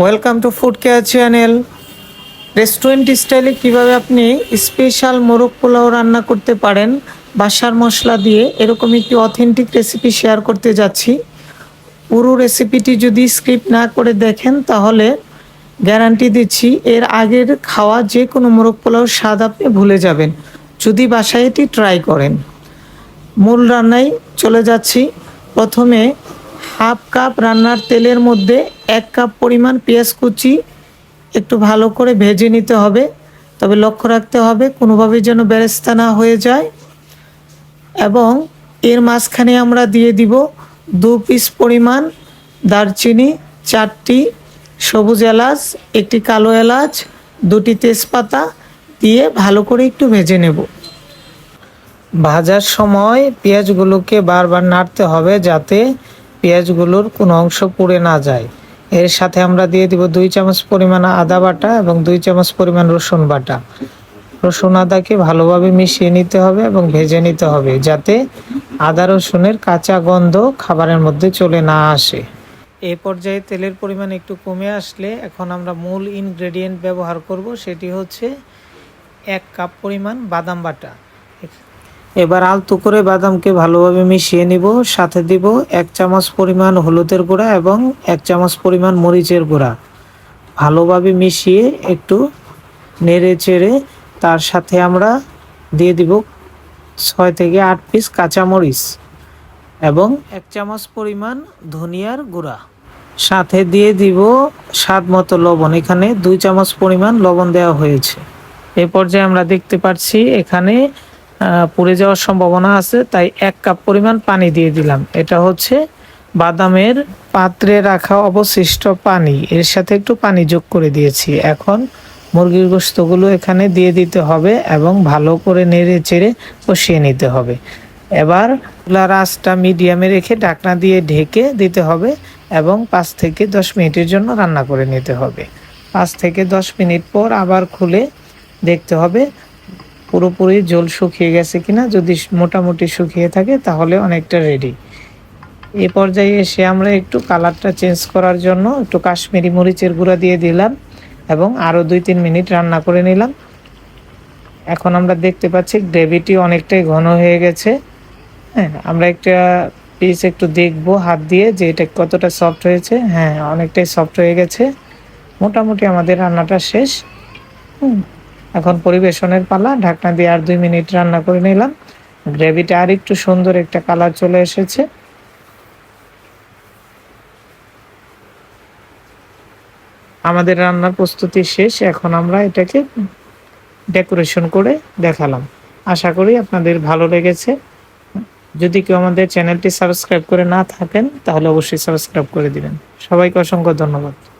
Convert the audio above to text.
Welcome to food care channel restaurant স্টাইলে কীভাবে আপনি স্পেশাল মোরগ পোলাও রান্না করতে পারেন, বাসার মশলা দিয়ে, এরকম একটি অথেন্টিক রেসিপি শেয়ার করতে যাচ্ছি। পুরো রেসিপিটি যদি স্ক্রিপ্ট না করে দেখেন, তাহলে গ্যারান্টি দিচ্ছি এর আগের খাওয়া যে কোনো মোরগ পোলাওর স্বাদ আপনি ভুলে যাবেন। যদি বাসায় এটি ট্রাই করেন। মূল রান্নায় চলে যাচ্ছি। প্রথমে হাফ কাপ রান্নার তেলের মধ্যে এক কাপ পরিমাণ পেঁয়াজ কুচি একটু ভালো করে ভেজে নিতে হবে। তবে লক্ষ্য রাখতে হবে কোনোভাবে যেন বেরেস্তা না হয়ে যায়। এবং এর মাঝখানে আমরা দিয়ে দিব দু পিস পরিমাণ দারচিনি, চারটি সবুজ এলাচ, একটি কালো এলাচ, দুটি তেজপাতা দিয়ে ভালো করে একটু ভেজে নেব। ভাজার সময় পেঁয়াজগুলোকে বারবার নাড়তে হবে যাতে পেঁয়াজগুলোর কোনো অংশ পুড়ে না যায়। এর সাথে আমরা দিয়ে দিব দুই চামচ পরিমাণ আদা বাটা এবং দুই চামচ পরিমাণ রসুন বাটা। রসুন আদাকে ভালোভাবে মিশিয়ে নিতে হবে এবং ভেজে নিতে হবে যাতে আদা রসুনের কাঁচা গন্ধ খাবারের মধ্যে চলে না আসে। এই পর্যায়ে তেলের পরিমাণ একটু কমে আসলে এখন আমরা মূল ইনগ্রেডিয়েন্ট ব্যবহার করব, সেটি হচ্ছে এক কাপ পরিমাণ বাদাম বাটা। এবার আলতো করে বাদামকে ভালোভাবে মিশিয়ে নিব, সাথে দিব এক চামচ পরিমাণ হলুদের গুঁড়া এবং এক চামচ পরিমাণ মরিচের গুঁড়া। ভালোভাবে মিশিয়ে একটু নেড়ে চেড়ে তার সাথে আমরা দিয়ে দিব ছয় থেকে আট পিস কাঁচামরিচ এবং এক চামচ পরিমাণ ধনিয়ার গুঁড়া। সাথে দিয়ে দিব স্বাদ মতো লবণ, এখানে দুই চামচ পরিমাণ লবণ দেওয়া হয়েছে। এ পর্যায়ে আমরা দেখতে পাচ্ছি এখানে পুড়ে যাওয়ার সম্ভাবনা আছে, তাই এক কাপ পরিমাণ পানি দিয়ে দিলাম। এটা হচ্ছে বাদামের পাত্রে রাখা অবশিষ্ট পানি। এর সাথে একটু পানি যোগ করে দিয়েছি। এখন মুরগির গোস্তগুলো এখানে দিয়ে দিতে হবে এবং ভালো করে নেড়ে চেড়ে কষিয়ে নিতে হবে। এবার চুলার আঁচটা মিডিয়ামে রেখে ঢাকনা দিয়ে ঢেকে দিতে হবে এবং পাঁচ থেকে দশ মিনিটের জন্য রান্না করে নিতে হবে। পাঁচ থেকে দশ মিনিট পর আবার খুলে দেখতে হবে পুরোপুরি জল শুকিয়ে গেছে কিনা যদি মোটামুটি শুকিয়ে থাকে তাহলে অনেকটা রেডি এ পর্যায়ে এসে আমরা একটু কালারটা চেঞ্জ করার জন্য একটু কাশ্মীরি মরিচের গুঁড়া দিয়ে দিলাম এবং আরও দুই তিন মিনিট রান্না করে নিলাম। এখন আমরা দেখতে পাচ্ছি গ্রেভিটি অনেকটাই ঘন হয়ে গেছে। হ্যাঁ আমরা একটা পিস একটু দেখব হাত দিয়ে যে এটা কতটা সফট হয়েছে। হ্যাঁ অনেকটাই সফট হয়ে গেছে। মোটামুটি আমাদের রান্নাটা শেষ। হুম এখন পরিবেশনের পালা, ঢাকনা দিয়ে আর দুই মিনিট রান্না করে নিলাম। গ্রেভিটা আর একটু সুন্দর একটা কালার চলে এসেছে। আমাদের রান্নার প্রস্তুতি শেষ, এখন আমরা এটাকে ডেকোরেশন করে দেখালাম। আশা করি আপনাদের ভালো লেগেছে। যদি কেউ আমাদের চ্যানেলটি সাবস্ক্রাইব করে না থাকেন, তাহলে অবশ্যই সাবস্ক্রাইব করে দিবেন। সবাইকে অসংখ্য ধন্যবাদ।